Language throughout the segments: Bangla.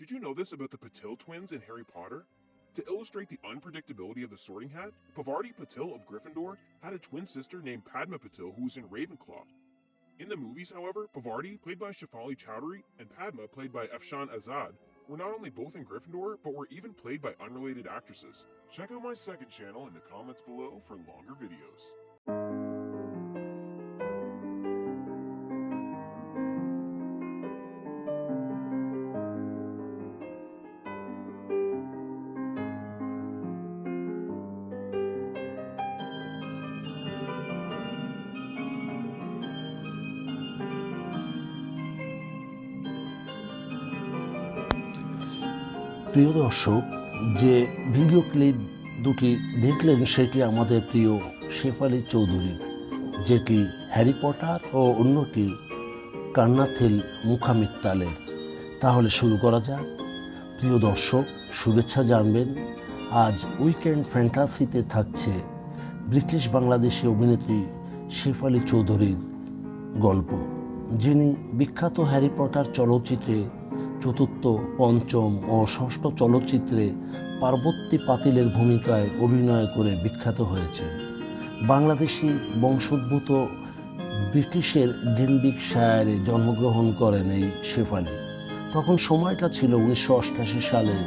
Did you know this about the Patil twins in Harry Potter? To illustrate the unpredictability of the Sorting Hat, Pavarti Patil of Gryffindor had a twin sister named Padma Patil who was in Ravenclaw. In the movies, however, Pavarti, played by Shafali Chowdhury, and Padma, played by Afshan Azad, were not only both in Gryffindor, but were even played by unrelated actresses. Check out my second channel in the comments below for longer videos. প্রিয় দর্শক, যে ভিডিও ক্লিপ দুটি দেখলেন, সেটি আমাদের প্রিয় শেফালি চৌধুরী যেটি হ্যারি পটার ও অন্যটি কান্নাথিল মুখামিত্তালের। তাহলে শুরু করা যাক। প্রিয় দর্শক, শুভেচ্ছা জানবেন, আজ উইকেন্ড ফ্যান্টাসিতে থাকছে ব্রিটিশ বাংলাদেশি অভিনেত্রী শেফালি চৌধুরীর গল্প। যিনি বিখ্যাত হ্যারি পটার চলচ্চিত্রে চতুর্থ, পঞ্চম ও ষষ্ঠ চলচ্চিত্রে পার্বতী পাতিলের ভূমিকায় অভিনয় করে বিখ্যাত হয়েছেন। বাংলাদেশি বংশোদ্ভূত ব্রিটিশের ডেনবিক শায়ারে জন্মগ্রহণ করেন এই শেফালি। তখন সময়টা ছিল উনিশশো অষ্টাশি সালের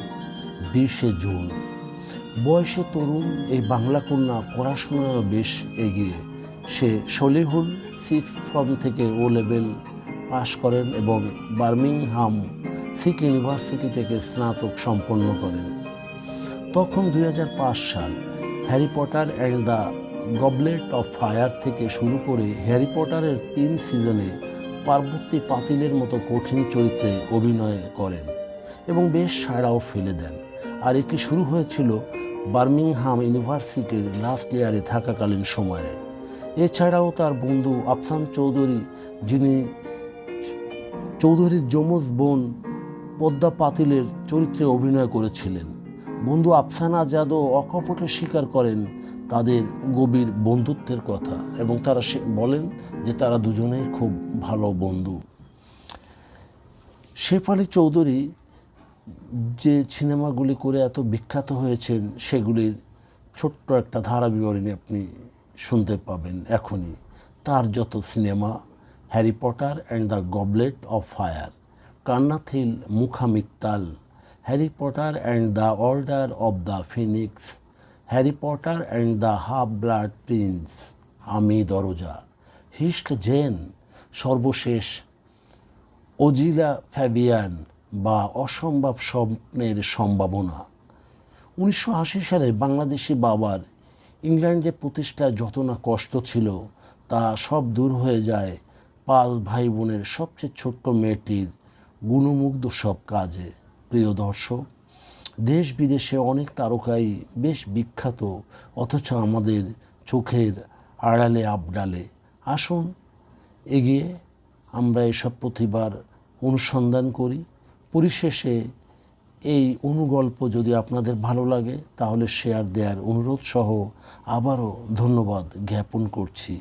বিশে জুন। বয়সে তরুণ এই বাংলা কন্যা পড়াশোনায় বেশ এগিয়ে। সে সলিহুল সিক্স ফর্ম থেকে ও লেভেল পাশ করেন এবং বার্মিংহাম সিটি ইউনিভার্সিটি থেকে স্নাতক সম্পন্ন করেন। তখন দুই হাজার পাঁচ সাল Harry Potter and the goblet of fire থেকে শুরু করে হ্যারি পটারের তিন সিজনে পার্বতী পাতিলের মতো কঠিন চরিত্রে অভিনয় করেন এবং বেশ সাড়াও ফেলে দেন। আর এটি শুরু হয়েছিল বার্মিংহাম ইউনিভার্সিটির লাস্ট ইয়ারে থাকাকালীন সময়ে। এছাড়াও তার বন্ধু আফসান চৌধুরী, যিনি চৌধুরীর যমজ বোন পদ্মা পাতিলের চরিত্রে অভিনয় করেছিলেন। বন্ধু আফসানা যাদব অকপটে স্বীকার করেন তাদের গভীর বন্ধুত্বের কথা এবং তারা বলেন যে তারা দুজনেই খুব ভালো বন্ধু। শেফালি চৌধুরী যে সিনেমাগুলি করে এত বিখ্যাত হয়েছেন, সেগুলির ছোট্ট একটা ধারা বিবরণী আপনি শুনতে পাবেন এখনই। তার যত cinema, Harry Potter and the goblet of fire. Kannathil Muthamittal, Harry Potter and the order of the phoenix, Harry Potter and the half blood prince, আমি দরজা, হিস্ট জেন, সর্বশেষ, ওজিলা ফ্যাবিয়ান বা অসম্ভব স্বপ্নের সম্ভাবনা। উনিশশো আশি সালে বাংলাদেশি বাবার ইংল্যান্ডে প্রতিষ্ঠায় যত না কষ্ট ছিল, তা সব দূর হয়ে যায় পাল ভাই বোনের সবচেয়ে ছোট্ট মেয়েটির গুণমুগ্ধ সব কাজে। প্রিয় দর্শক, দেশ বিদেশে অনেক তারকাই বেশ বিখ্যাত, অথচ আমাদের চোখের আড়ালে আবডালে। আসুন, এগিয়ে আমরা এসব প্রতিবার অনুসন্ধান করি। পরিশেষে এই অনুগল্প যদি আপনাদের ভালো লাগে, তাহলে শেয়ার দেওয়ার অনুরোধ সহ আবারও ধন্যবাদ জ্ঞাপন করছি।